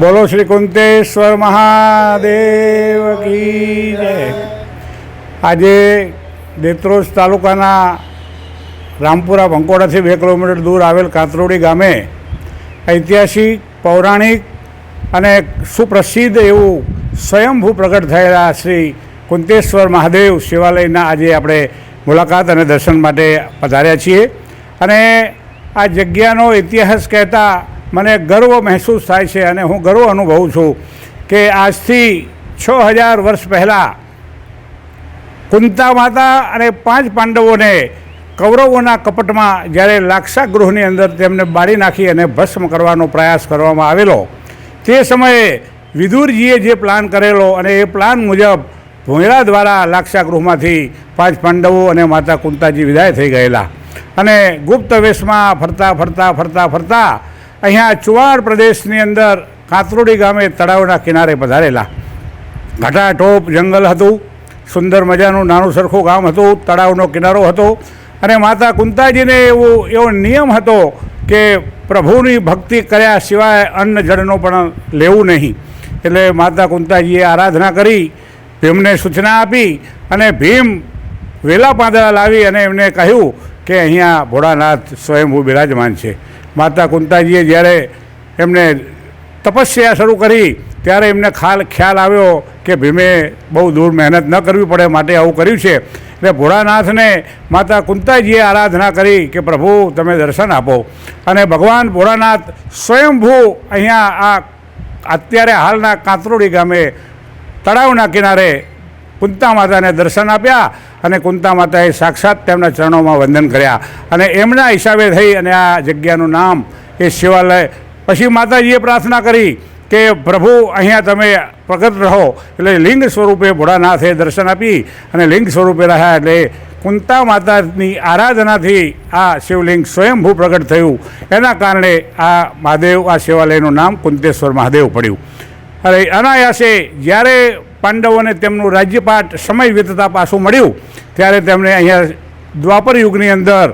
બોલો શ્રી કુંતેશ્વર મહાદેવ કી જય. આજે દેત્રોજ તાલુકાના રામપુરા ભંકોડાથી બે કિલોમીટર દૂર આવેલ કાતરોડી ગામે ઐતિહાસિક, પૌરાણિક અને સુપ્રસિદ્ધ એવું સ્વયંભૂ પ્રગટ થયેલા શ્રી કુંતેશ્વર મહાદેવ શિવાલયના આજે આપણે મુલાકાત અને દર્શન માટે પધાર્યા છીએ. અને આ જગ્યાનો ઇતિહાસ કહેતા મને ગર્વ મહેસૂસ થાય છે અને હું ગર્વ અનુભવું છું કે આજથી છ હજાર વર્ષ પહેલાં કુંતા માતા અને પાંચ પાંડવોને કૌરવોના કપટમાં જ્યારે લાક્ષા ગૃહની અંદર તેમને બાળી નાખી અને ભસ્મ કરવાનો પ્રયાસ કરવામાં આવેલો, તે સમયે વિદુરજીએ જે પ્લાન કરેલો અને એ પ્લાન મુજબ ભોંયરા દ્વારા લાક્ષા ગૃહમાંથી પાંચ પાંડવો અને માતા કુંતાજી વિદાય થઈ ગયેલા. અને ગુપ્ત વેશમાં ફરતા ફરતા ફરતા ફરતા અહીંયા ચુવાડ પ્રદેશની અંદર કાતરોડી ગામે તળાવના કિનારે પધારેલા. ઘટાટોપ જંગલ હતું, સુંદર મજાનું નાનું સરખું ગામ હતું, તળાવનો કિનારો હતો, અને માતા કુંતાજીને એવો એવો નિયમ હતો કે પ્રભુની ભક્તિ કર્યા સિવાય અન્ન જળનો પણ લેવું નહીં. એટલે માતા કુંતાજીએ આરાધના કરી, ભીમને સૂચના આપી અને ભીમ વેલા પાંદડા લાવી અને એમને કહ્યું કે અહીંયા ભોળાનાથ સ્વયંભૂ બિરાજમાન છે. માતા કુંતાજીએ જ્યારે એમને તપસ્યા શરૂ કરી, ત્યારે એમને ખાલ ખ્યાલ આવ્યો કે ભીમે બહુ દૂર મહેનત ન કરવી પડે, માટે આવું કર્યું છે. એટલે ભોળાનાથને માતા કુંતાજીએ આરાધના કરી કે પ્રભુ, તમે દર્શન આપો. અને ભગવાન ભોળાનાથ સ્વયંભૂ અહીંયા આ અત્યારે હાલના કાંતરોડી ગામે તળાવના કિનારે કુંતા માતાને દર્શન આપ્યા. અને કુંતા માતાએ સાક્ષાત તેમના ચરણોમાં વંદન કર્યા. અને એમના હિસાબે થઈ અને આ જગ્યાનું નામ એ શિવાલય. પછી માતાજીએ પ્રાર્થના કરી કે પ્રભુ, અહીંયા તમે પ્રગટ રહો. એટલે લિંગ સ્વરૂપે ભોળાનાથે દર્શન આપી અને લિંગ સ્વરૂપે રહ્યા એટલે કુંતા માતાની આરાધનાથી આ શિવલિંગ સ્વયંભૂ પ્રગટ થયું. એના કારણે આ મહાદેવ, આ શિવાલયનું નામ કુંતેશ્વર મહાદેવ પડ્યું. અરે અનાયાસે જ્યારે પાંડવોને તેમનું રાજ્યપાટ સમય વીતતા પાછું મળ્યું, ત્યારે તેમણે અહીંયા દ્વાપર યુગની અંદર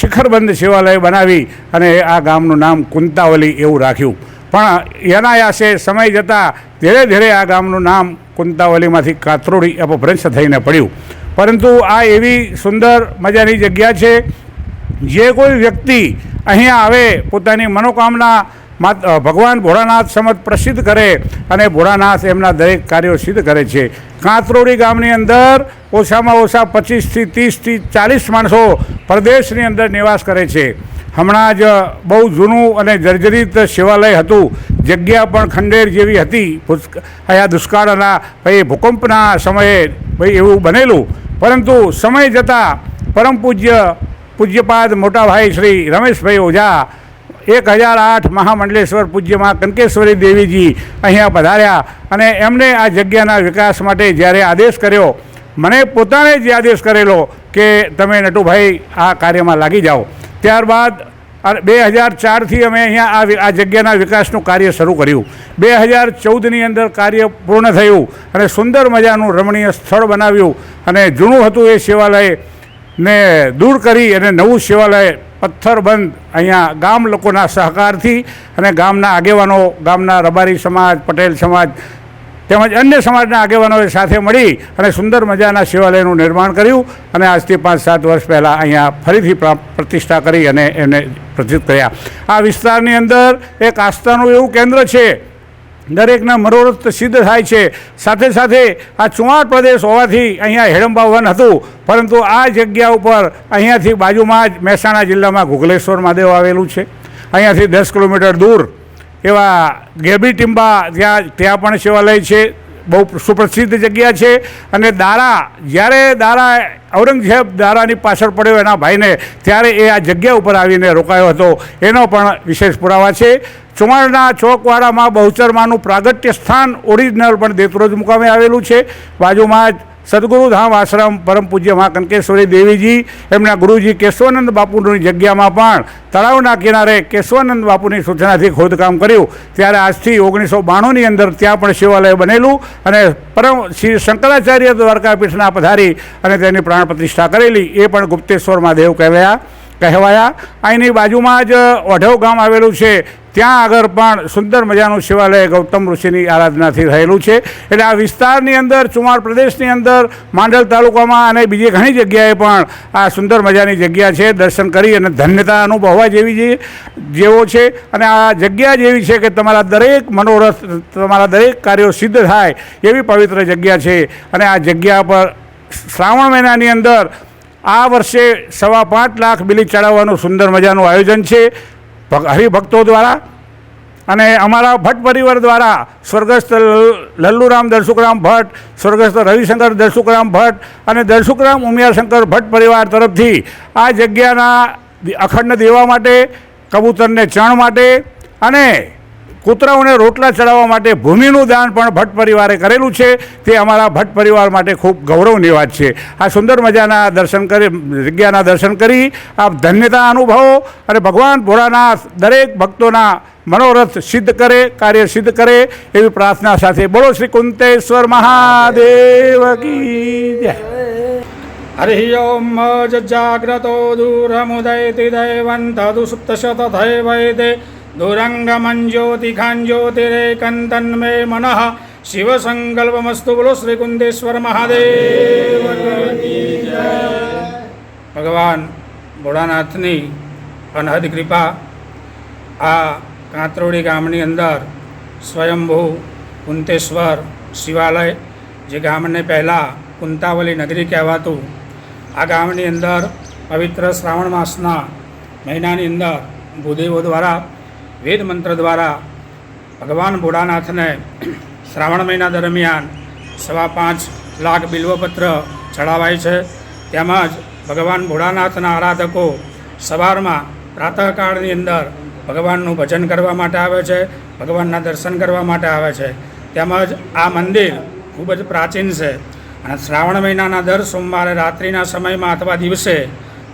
શિખરબંધ શિવાલય બનાવી અને આ ગામનું નામ કુંતાવલી એવું રાખ્યું. પણ અનાયાસે સમય જતાં ધીરે ધીરે આ ગામનું નામ કુંતાવલીમાંથી કાતરોડી અપભ્રંશ થઈને પડ્યું. પરંતુ આ એવી સુંદર મજાની જગ્યા છે, જે કોઈ વ્યક્તિ અહીંયા આવે પોતાની મનોકામના ભગવાન ભોળાનાથ સમત પ્રસિદ્ધ કરે અને ભોળાનાથ એમના દરેક કાર્યો સિદ્ધ કરે છે. કાંતરોડી ગામની અંદર ઓછામાં ઓછા પચીસથી ત્રીસથી ચાલીસ માણસો પ્રદેશની અંદર નિવાસ કરે છે. હમણાં જ બહુ જૂનું અને જર્જરિત શિવાલય હતું. જગ્યા પણ ખંડેર જેવી હતી. અહીંયા દુષ્કાળના ભાઈ ભૂકંપના સમયે ભાઈ એવું બનેલું. પરંતુ સમય જતાં પરમ પૂજ્ય પૂજ્યપાદ મોટાભાઈ શ્રી રમેશભાઈ ઓઝા એક હજાર આઠ મહામંડલેશ્વર પૂજ્યમાં કનકેશ્વરી દેવીજી અહીંયા પધાર્યા અને એમને આ જગ્યાના વિકાસ માટે જ્યારે આદેશ કર્યો, મને પોતાને જે આદેશ કરેલો કે તમે નટુભાઈ આ કાર્યમાં લાગી જાઓ. ત્યારબાદ બે હજાર ચારથી અમે અહીંયા આ જગ્યાના વિકાસનું કાર્ય શરૂ કર્યું. બે હજાર ચૌદની અંદર કાર્ય પૂર્ણ થયું અને સુંદર મજાનું રમણીય સ્થળ બનાવ્યું અને જૂનું હતું એ શિવાલય. ને દૂર કરી અને નવું શિવાલય પથ્થરબંધ અહીંયા ગામ લોકોના સહકારથી અને ગામના આગેવાનો, ગામના રબારી સમાજ, પટેલ સમાજ તેમજ અન્ય સમાજના આગેવાનોએ સાથે મળી અને સુંદર મજાના શિવાલયનું નિર્માણ કર્યું અને આજથી પાંચ સાત વર્ષ પહેલાં અહીંયા ફરીથી પ્રતિષ્ઠા કરી અને એમને પ્રતિષ્ઠિત કર્યા. આ વિસ્તારની અંદર એક આસ્થાનું એવું કેન્દ્ર છે દરેકના મનોરથ સિદ્ધ થાય છે. સાથે સાથે આ ચુંવાડ પ્રદેશ હોવાથી અહીંયા હેડંબા વન હતું. પરંતુ આ જગ્યા ઉપર અહીંયાથી બાજુમાં જ મહેસાણા જિલ્લામાં ઘુગલેશ્વર મહાદેવ આવેલું છે. અહીંયાથી દસ કિલોમીટર દૂર એવા ગેબી ટિંબા ત્યાં ત્યાં પણ શિવાલય છે. બહુ સુપ્રસિદ્ધ જગ્યા છે. અને દારા, જ્યારે દારા, ઔરંગઝેબ દારાની પાછળ પડ્યો એના ભાઈને, ત્યારે એ આ જગ્યા ઉપર આવીને રોકાયો હતો. એનો પણ વિશેષ પુરાવા છે. ચુમાડના ચોકવાડામાં બહુચરમાનું પ્રાગટ્ય સ્થાન ઓરિજિનલ પણ દેતરોજ મુકામે આવેલું છે. બાજુમાં સદગુરુધામ આશ્રમ પરમ પૂજ્ય મા કંકેશ્વરી દેવીજી, એમના ગુરુજી કેશવાનંદ બાપુની જગ્યામાં પણ તળાવના કિનારે કેશવાનંદ બાપુની સૂચનાથી ખોદકામ કર્યું. ત્યારે આજથી ઓગણીસો બાણુંની અંદર ત્યાં પણ શિવાલય બનેલું અને પરમ શ્રી શંકરાચાર્ય દ્વારકાપીઠના પધારી અને તેની પ્રાણ પ્રતિષ્ઠા કરેલી. એ પણ ગુપ્તેશ્વર મહાદેવ કહેવાયા કહેવાયા. અહીંની બાજુમાં જ ઓઢવ ગામ આવેલું છે. ત્યાં આગળ પણ સુંદર મજાનું શિવાલય ગૌતમ ઋષિની આરાધનાથી રહેલું છે. એટલે આ વિસ્તારની અંદર, ચુમાર પ્રદેશની અંદર, માંડલ તાલુકામાં અને બીજી ઘણી જગ્યાએ પણ આ સુંદર મજાની જગ્યા છે. દર્શન કરી અને ધન્યતા અનુભવવા જેવી જેવો છે. અને આ જગ્યા જેવી છે કે તમારા દરેક મનોરથ, તમારા દરેક કાર્યો સિદ્ધ થાય એવી પવિત્ર જગ્યા છે. અને આ જગ્યા પર શ્રાવણ મહિનાની અંદર આ વર્ષે સવા પાંચ લાખ બિલી ચડાવવાનું સુંદર મજાનું આયોજન છે. હરિભક્તો દ્વારા અને અમારા ભટ્ટ પરિવાર દ્વારા સ્વર્ગસ્થ લલ્લુરામ દર્શુકરામ ભટ્ટ, સ્વર્ગસ્થ રવિશંકર દર્શુકરામ ભટ્ટ અને દર્શુકરામ ઉમિયાશંકર ભટ્ટ પરિવાર તરફથી આ જગ્યાના અખંડ દેવા માટે, કબૂતરને ચણ માટે અને કૂતરાઓને રોટલા ચડાવવા માટે ભૂમિનું દાન પણ ભટ્ટ પરિવારે કરેલું છે. તે અમારા ભટ્ટ પરિવાર માટે ખૂબ ગૌરવની વાત છે. આ સુંદર મજાના દર્શન કરી, જગ્યાના દર્શન કરી, આપ ધન્યતા અનુભવો અને ભગવાન ભોળાનાથ દરેક ભક્તોના મનોરથ સિદ્ધ કરે, કાર્ય સિદ્ધ કરે એવી પ્રાર્થના સાથે બોલો શ્રી કુંતેશ્વર મહાદેવ કી જય. હરિ ઓમ જાગ્રતો દૂરમુદયતિ દૈવંત દુસુપ્તશત થૈ વૈદે દુરંગમંજ્યોતિખાંજ્યોતિરેકન્તન્મે મનઃ શિવસંકલ્પમસ્તુ બોલો શ્રી કુંદેશ્વર મહાદેવ ભગવાન ભોળાનાથની અનહદ કૃપા આ કાંતરોડી ગામની અંદર સ્વયંભૂ કુંતેશ્વર શિવાલય જે ગામને પહેલાં કુંતાવલી નગરી કહેવાતું આ ગામની અંદર પવિત્ર શ્રાવણ માસના મહિનાની અંદર ભૂદેવો દ્વારા વેદ મંત્ર દ્વારા ભગવાન ભોળાનાથને શ્રાવણ મહિના દરમિયાન સવા પાંચ લાખ બિલ્વપત્ર ચડાવાય છે. તેમજ ભગવાન ભોળાનાથના આરાધકો સવારમાં પ્રાતઃકાળની અંદર ભગવાનનું ભજન કરવા માટે આવે છે, ભગવાનના દર્શન કરવા માટે આવે છે. તેમજ આ મંદિર ખૂબ જ પ્રાચીન છે અને શ્રાવણ મહિનાના દર સોમવારે રાત્રિના સમયમાં અથવા દિવસે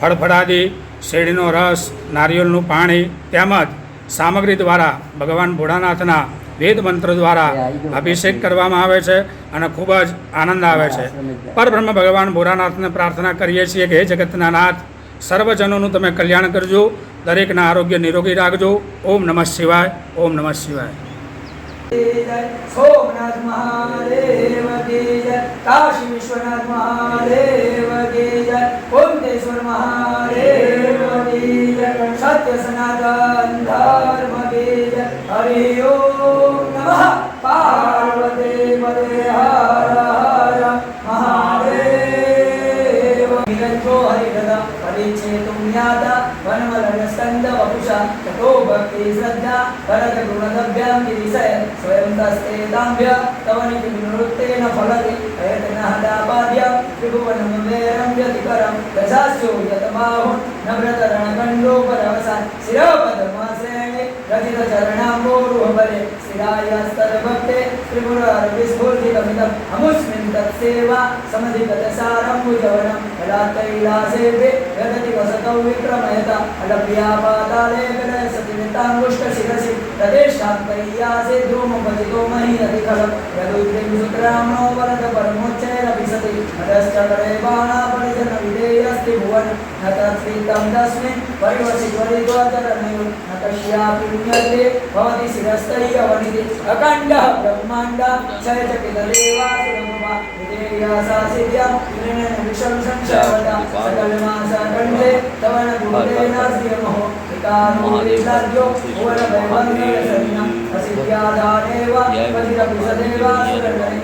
ફળફળાદી, શેરડીનો રસ, નારિયેળનું પાણી તેમજ સામગ્રી દ્વારા ભગવાન ભોળાનાથના વેદ મંત્ર દ્વારા અભિષેક કરવામાં આવે છે અને ખૂબ જ આનંદ આવે છે. પરબ્રહ્મ ભગવાન ભોળાનાથને પ્રાર્થના કરીએ છીએ કે હે જગતના નાથ સર્વજનોનું તમે કલ્યાણ કરજો દરેકના આરોગ્ય નિરોગી રાખજો. ઓમ નમઃ શિવાય ઓમ નમઃ શિવાય. સોમનાથ મહાદેવ કી જય કાશી વિશ્વનાથ મહાદેવ કી જય કુંતેશ્વર મહાદેવ. કી જય સત્ય સનાતન ધર્મ વેદ હરિ નમઃ. પાર્વતી પદે હર હર મહાદેવ. નિરંજો હરિહૃદા પરિચેતું જ્ઞાતા વનવલન સ્કંદ વપુષા તતો ભક્તિ શ્રદ્ધા, ભરત ગુણદભ્યામ વિષય સ્વયં તસ્તે દામ્ભ્ય તવ નિધિ નિવૃત્તેન ફલતિ પ્રયત્નઃ દાપાદ્ય ત્રિભુવનમ વેરમ વ્યતિકરમ દશાસ્યો યતબાહું નમ્રત રણદંડો પર અવસાન. શિરોપદમાસેણે રચિત ચરણાંબોરુહબલે શિરાયાસ્તદ ભક્તે ત્રિપુર અરવિસ્ફુર્જિત મિતમ અમુસ્મિન તત્સેવા સમધિગત સારંબુજવનમ કલાકૈલાસેભે ગદતિ વસતૌ વિક્રમયતા અલભ્યા પાતાલે ગદે સતિ વિતાંગુષ્ટ શિરસી तदेशात् कैयासे ध्रुवमुपजितो महीयतिखलं यदुद्रिं सुतराम्नो वरद परमोच्चैरपि सति नदश्चकरे बाणापरिजन विधेयस्ति भुवन न तत्स्थितं तस्मिन् परिवसि त्वरित्वाचरणयो न कस्यापि पुण्यते भवति शिरस्तैयवनिति अखण्डः ब्रह्माण्ड क्षयचकितदेवासुरमुमा विधेयासा सिद्ध्या विनयन विषं संशवता सकलमासकण्ठे तव न भूतेनास्ति मोहो विकारो विलाज्यो भुवनभैवन्यसन्नम् सिद्ध्याधारेव वज्रभूषदेवा सुरगणे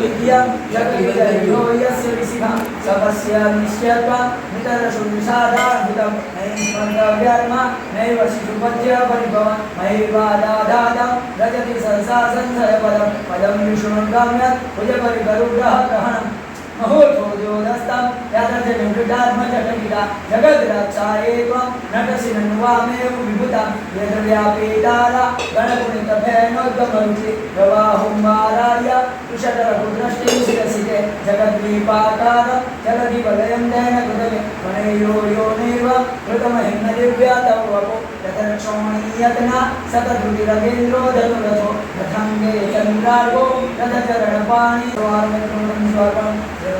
विद्या जगविजयो यस्य विशिखा सपस्य निश्यत्वा नितरशुनिषादाहितं नैस्मन्तव्यात्मा नैव शिशुपद्य परिभव मयैवादादादं रजति सहसा संशयपदं पदं विष्णुर्गम्यत् भुजपरिगरुग्रह ग्रहणम् અહો છોડ્યો રસ્તા યાદરજે વિમૃતાત્મજ અટકિતા જગદ રક્ષા એવ નટસી નનુવામે વિભૂતા યદવ્યા પેદારા ગણગુણિત ભયનો ગમરુચિ પ્રવાહો મારાય કુશતર કુદ્રષ્ટિ વિકસિતે જગદ્વીપાકાર જગદી વલયમ દેન કૃતમે વણયો યો નૈવ કૃતમ હિન્ન દિવ્યા તવ વપો રથરક્ષોણીયતના સતધૃતિ રવિન્દ્રો ધનુરથો રથંગે ચંદ્રાર્ગો રથચરણ પાણી સ્વાર્ગમ સ્વાર્ગમ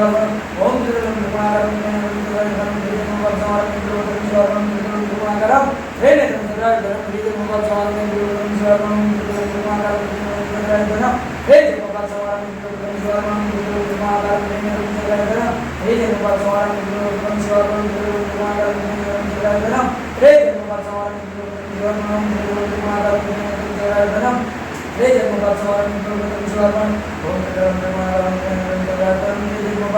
వర్షం ఓం తిరుగు కృపాకరం కృపాకరం రే జన్మ పరసవారం ఓం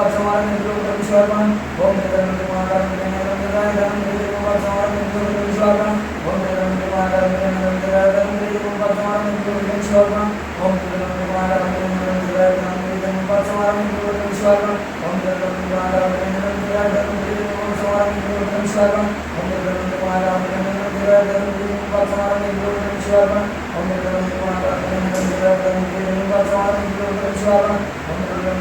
મુબારક સમારંભ મિત્રો વિશ્વાસમાં ઓમ નગર મંદિર મહાકાલ મંદિર નગર મંદિર મુબારક સમારંભ મિત્રો વિશ્વાસમાં ઓમ નગર મંદિર મહાકાલ મંદિર નગર મંદિર મુબારક સમારંભ મિત્રો વિશ્વાસમાં ઓમ નગર મંદિર મહાકાલ મંદિર નગર મંદિર મુબારક સમારંભ મિત્રો વિશ્વાસમાં ઓમ નગર મંદિર મહાકાલ મંદિર નગર મંદિર મુબારક સમારંભ મિત્રો વિશ્વાસમાં ઓમ નગર મંદિર મહાકાલ મંદિર નગર મંદિર મુબારક સમારંભ મિત્રો વિશ્વાસમાં ઓમ નગર મંદિર મહાકાલ મંદિર નગર મંદિર મુબારક સમારંભ મિત્રો વિશ્વાસમાં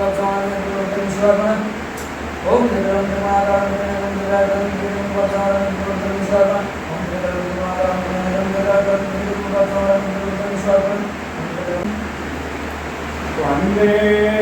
वत्सवानं कृतं स्वागम् ॐ देवं कृपाकरं देवं प्रयत्नं हे देवं वत्सवानं कृतं स्वागम् ॐ देवं कृपाकरं देवं प्रयत्नं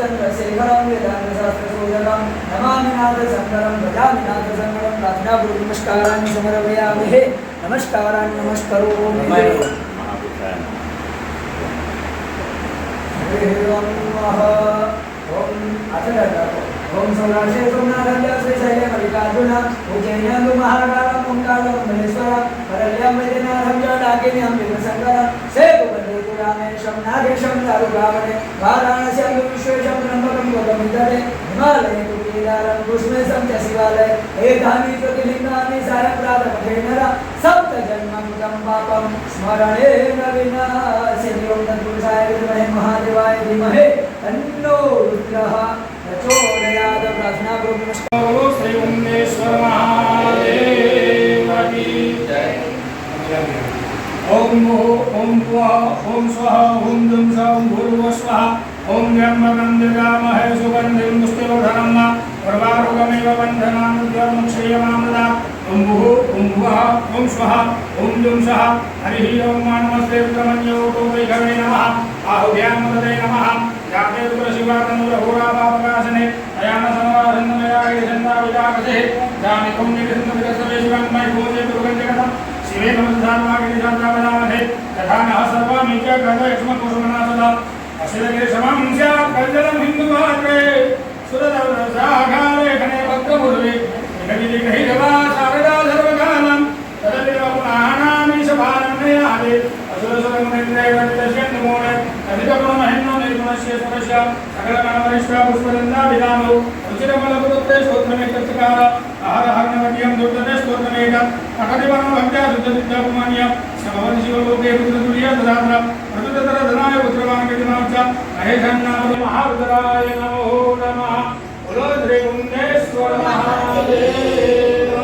ચંદ્રશેખરમ યદાનશાસ્ત્રશોધકમ નમામિનાથ શંકરમ ભજામિનાથ શંકરમ પ્રાર્થનાપૂર્વક નમસ્કારાન સમર્પયામહે નમસ્કારાન ઓમ આચરણ ઓમ સૌરાષ્ટ્ર સોમનાથ શ્રી शिवालय हे धामी प्रतिलिंगानि सारप्रातम् धेनर सप्त जन्मं पापं स्मरणे विनाशिनि ॐ तत्पुरुषाय विद्महे महादेवाय धीमहे तन्नो रुद्रः प्रचोदयात् प्रार्थना करोमि नमस्कार बोलो श्री ओमेश्वर महादेव की जय ओम ओम वह ओम स्वाहा ओम दुम स्वाहा ओम भूर्व स्वाहा ओम ब्रह्मनंद राम है सुगंधिम सर्वारोगमेव बन्धनानुद्यमुक्षयमामृता ॐ भुः ॐ भुवः ॐ स्वः ॐ जुंसः हरिः ॐ मा नमस्ते रुद्रमन्यो वैभवे नमः आहुभ्यां मदते नमः जाते रुद्रशिवातनुरहोरापापकाशने अयान समराधन्नमया गिरिशन्दाविदाकसे जानिकं निरिसन्दविकसवे शिवं मयि भूते दुर्गञ्जगतम् शिवे नमस्धान्वागिरिशान्तावदामहे तथा नः सर्वामीच गतयक्ष्मकुसुमनासदा अशिलगिरिशमं स्यात् कञ्जलं हिन्दुभाग्रे सुरदवसाघालेखने भक्तमुर्वे निगदिग्रहीतवा शारदा सर्वकालं तददेव पुनानामीशभारमयादे असुरसुरमुनिन्द्रैवनिदश्यन्नमोने अधिकगुणमहिम्नो निर्गुणस्य सुरस्य सकलगणवरिष्ठा पुष्पदन्दाभिधानो रुचिरमलपुरुत्ते स्तोत्रमेकत्कार आहार हरणवद्यं दुर्दते स्तोत्रमेक अकटिवनं भक्त्या शुद्धसिद्धपुमान्यं समवति शिवलोके ఉత్తరధనాయ ఉత్తరవాంగ దినాంచ మహేషన్నామ మహారుద్రాయ నమో నమః. మహాదేవ